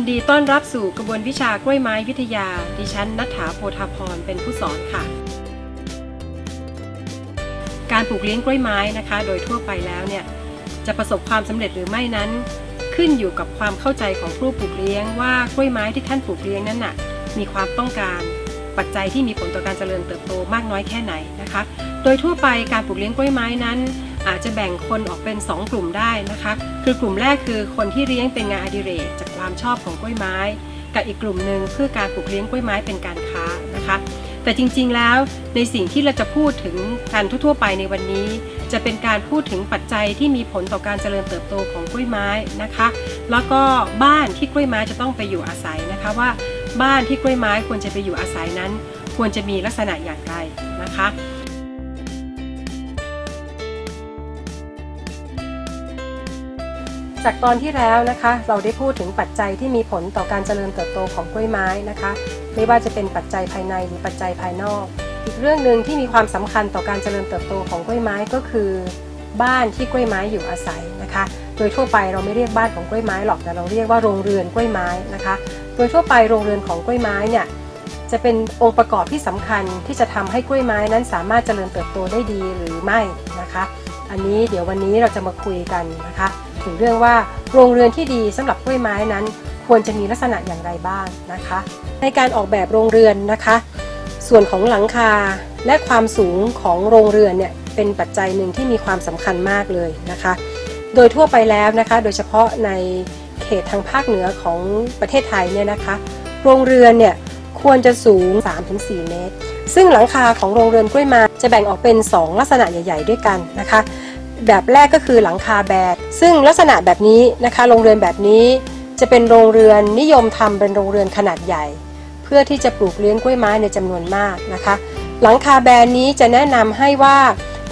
ยินดีต้อนรับสู่กระบวนวิชากล้วยไม้วิทยา ดิฉันนัฐถาโพธาพรเป็นผู้สอนค่ะ การปลูกเลี้ยงกล้วยไม้นะคะ โดยทั่วไปแล้วเนี่ยจะประสบความสำเร็จหรือไม่นั้น ขึ้นอยู่กับความเข้าใจของผู้ปลูกเลี้ยงว่ากล้วยไม้ที่ท่านปลูกเลี้ยงนั้นน่ะมีความต้องการปัจจัยที่มีผลต่อการเจริญเติบโตมากน้อยแค่ไหนนะคะ โดยทั่วไปการปลูกเลี้ยงกล้วยไม้นั้น อาจจะแบ่งคนออกเป็น 2 กลุ่มได้นะคะ คือกลุ่มแรกคือคนที่เลี้ยงเป็นงานอดิเรกจากความชอบของกล้วยไม้ กับอีกกลุ่มหนึ่งเพื่อการปลูกเลี้ยงกล้วยไม้เป็นการค้านะคะ แต่จริงๆแล้วในสิ่งที่เราจะพูดถึงกันทั่วๆไปในวันนี้ จะเป็นการพูดถึงปัจจัยที่มีผลต่อการเจริญเติบโตของกล้วยไม้นะคะ แล้วก็บ้านที่กล้วยไม้จะต้องไปอยู่อาศัยนะคะว่า บ้านที่กล้วยไม้ควรจะไปอยู่อาศัยนั้น ควรจะมีลักษณะอย่างไรนะคะ จากตอนที่แล้วนะคะ เราได้พูดถึงปัจจัยที่มีผลต่อการเจริญเติบโตของกล้วยไม้นะคะ ไม่ว่าจะเป็นปัจจัยภายในหรือปัจจัยภายนอก อีกเรื่องหนึ่งที่มีความสำคัญต่อการเจริญเติบโตของกล้วยไม้ก็คือ บ้านที่กล้วยไม้อยู่อาศัยนะคะ โดยทั่วไปเราไม่เรียกบ้านของกล้วยไม้หรอกแต่เราเรียกว่าโรงเรือนกล้วยไม้นะคะ โดยทั่วไปโรงเรือนของกล้วยไม้เนี่ยจะเป็นองค์ประกอบที่สำคัญที่จะทำให้กล้วยไม้นั้นสามารถเจริญเติบโตได้ดีหรือไม่นะคะ อันนี้เดี๋ยววันนี้เราจะมาคุยกันนะคะ ถึงเรื่องว่าโรงเรือนที่ดีสำหรับกล้วยไม้นั้น ควรจะมีลักษณะอย่างไรบ้างนะคะ ในการออกแบบโรงเรือนนะคะ ส่วนของหลังคาและความสูงของโรงเรือนเนี่ยเป็นปัจจัยหนึ่งที่มีความสำคัญมากเลยนะคะ โดยทั่วไปแล้วนะคะ โดยเฉพาะในเขตทางภาคเหนือของประเทศไทยเนี่ยนะคะ โรงเรือนเนี่ยควรจะสูง 3-4 เมตร ซึ่งหลังคาของโรงเรือนกล้วยไม้จะแบ่งออกเป็น 2 ลักษณะใหญ่ ๆ ด้วยกันนะคะ แบบแรกก็คือหลังคาแบนซึ่งลักษณะแบบนี้นะคะโรงเรือนแบบนี้ จะเป็นโรงเรือนนิยมทำเป็นโรงเรือนขนาดใหญ่ เพื่อที่จะปลูกเลี้ยงกล้วยไม้ในจำนวนมากนะคะ หลังคาแบนนี้จะแนะนำให้ว่า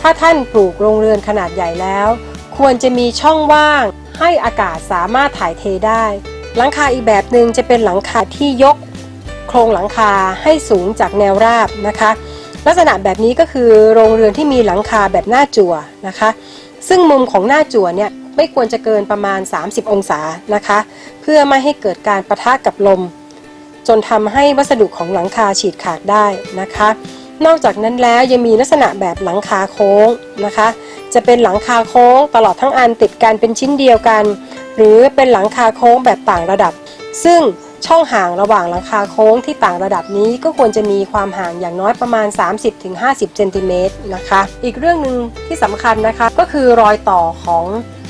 ถ้าท่านปลูกโรงเรือนขนาดใหญ่แล้ว ควรจะมีช่องว่างให้อากาศสามารถถ่ายเทได้ หลังคาอีกแบบหนึ่งจะเป็นหลังคาที่ยก โครงหลังคาให้สูงจากแนวราบนะคะ ลักษณะแบบนี้ก็คือโรงเรือนที่มีหลังคาแบบหน้าจั่วนะคะ ซึ่งมุมของหน้าจั่วเนี่ยไม่ควรจะเกินประมาณ 30 องศานะคะ เพื่อไม่ให้เกิดการประทะกับลม จนทำให้วัสดุของหลังคาฉีดขาดได้นะคะ นอกจากนั้นแล้วยังมีลักษณะแบบหลังคาโค้งนะคะ จะเป็นหลังคาโค้งตลอดทั้งอันติดกันเป็นชิ้นเดียวกัน หรือเป็นหลังคาโค้งแบบต่างระดับ ซึ่ง ช่องห่างระหว่างหลังคาโค้งที่ต่างระดับนี้ก็ควรจะมีความห่างอย่างน้อยประมาณ 30-50เซนติเมตรนะคะ อีกเรื่องหนึ่งที่สำคัญนะคะก็คือรอยต่อของ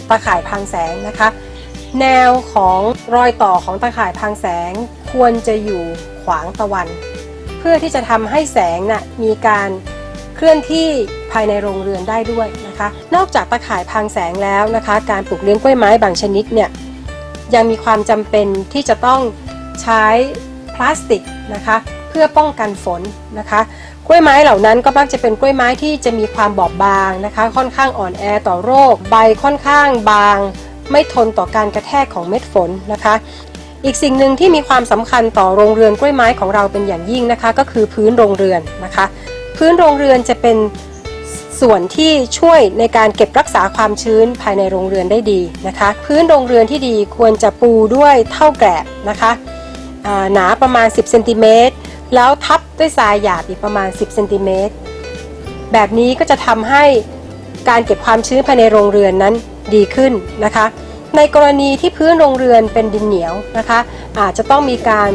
ตาข่ายพรางแสงนะคะ แนวของรอยต่อของตาข่ายพรางแสงควรจะอยู่ขวางตะวัน เพื่อที่จะทำให้แสงน่ะมีการเคลื่อนที่ภายในโรงเรือนได้ด้วยนะคะ นอกจากตาข่ายพรางแสงแล้วนะคะ การปลูกเลี้ยงกล้วยไม้บางชนิดเนี่ยยังมีความจำเป็นที่จะต้อง ใช้พลาสติกนะคะ เพื่อป้องกันฝนนะคะ กล้วยไม้เหล่านั้นก็มักจะเป็นกล้วยไม้ที่จะมีความบอบบางนะคะ ค่อนข้างอ่อนแอต่อโรค ใบค่อนข้างบาง ไม่ทนต่อการกระแทกของเม็ดฝนนะคะ อีกสิ่งหนึ่งที่มีความสำคัญต่อโรงเรือนกล้วยไม้ของเราเป็นอย่างยิ่งนะคะ ก็คือพื้นโรงเรือนนะคะ พื้นโรงเรือนจะเป็นส่วนที่ช่วยในการเก็บรักษาความชื้นภายในโรงเรือนได้ดีนะคะ พื้นโรงเรือนที่ดีควรจะปูด้วยเท่าแกรบนะคะ หนาประมาณ 10เซนติเมตรแล้วทับด้วยทรายหยาบอีกประมาณ 10เซนติเมตรแบบนี้ก็จะทำให้การเก็บความชื้นภายในโรงเรือนนั้นดีขึ้นนะคะ ในกรณีที่พื้นโรงเรือนเป็นดินเหนียวนะคะ อาจจะต้องมีการ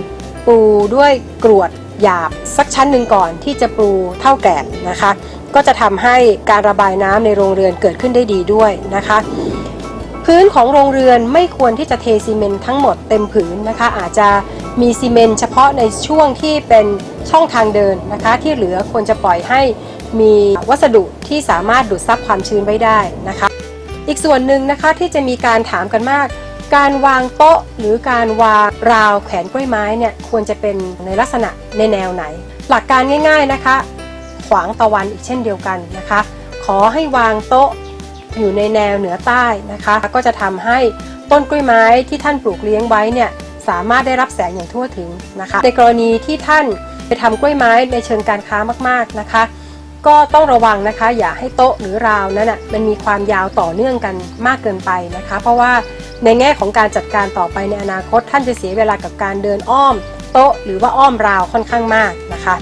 ปูด้วยกรวดหยาบสักชั้นหนึ่งก่อนที่จะปูเท่าแกรบนะคะ ก็จะทำให้การระบายน้ำในโรงเรือนเกิดขึ้นได้ดีด้วยนะคะ พื้นของโรงเรือนไม่ควรที่จะเทซีเมนต์ทั้งหมดเต็มผืนนะคะ อาจจะ มีซีเมนต์เฉพาะในช่วงที่เป็นช่องทางเดินนะคะ ที่เหลือควรจะปล่อยให้มีวัสดุที่สามารถดูดซับความชื้นไว้ได้นะคะ อีกส่วนหนึ่งนะคะที่จะมีการถามกันมาก การวางโต๊ะหรือการวางราวแขวนกล้วยไม้เนี่ยควรจะเป็นในลักษณะในแนวไหน หลักการง่าย ๆนะคะ ขวางตะวันอีกเช่นเดียวกันนะคะ ขอให้วางโต๊ะอยู่ในแนวเหนือใต้นะคะ ก็จะทำให้ต้นกล้วยไม้ที่ท่านปลูกเลี้ยงไว้เนี่ย สามารถได้รับแสงอย่างทั่วถึงนะคะ ในกรณีที่ท่านไปทำกล้วยไม้ในเชิงการค้ามากๆนะคะ ก็ต้องระวังนะคะ อย่าให้โต๊ะหรือราวนั้นอะมันมีความยาวต่อเนื่องกันมากเกินไปนะคะ เพราะว่าในแง่ของการจัดการต่อไปในอนาคต ท่านจะเสียเวลากับการเดินอ้อม โต๊ะหรือว่าอ้อมราวค่อนข้างมากนะคะ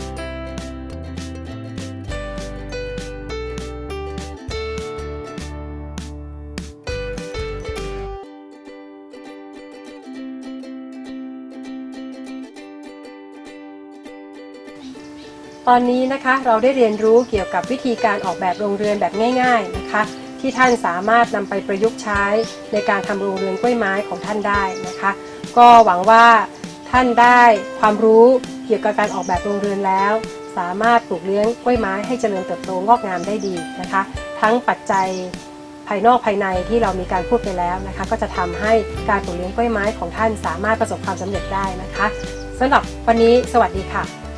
ตอนนี้นะคะเราได้เรียนรู้เกี่ยวกับวิธีการออกแบบโรงเรือนแบบง่าย ๆนะคะ ที่ท่านสามารถนำไปประยุกต์ใช้ในการทำโรงเรือนกล้วยไม้ของท่านได้นะคะ ก็หวังว่าท่านได้ความรู้เกี่ยวกับการออกแบบโรงเรือนแล้ว สามารถปลูกเลี้ยงกล้วยไม้ให้เจริญเติบโตงอกงามได้ดีนะคะ ทั้งปัจจัยภายนอกภายในที่เรามีการพูดไปแล้วนะคะ ก็จะทำให้การปลูกเลี้ยงกล้วยไม้ของท่านสามารถประสบความสำเร็จได้นะคะสำหรับวันนี้สวัสดีค่ะ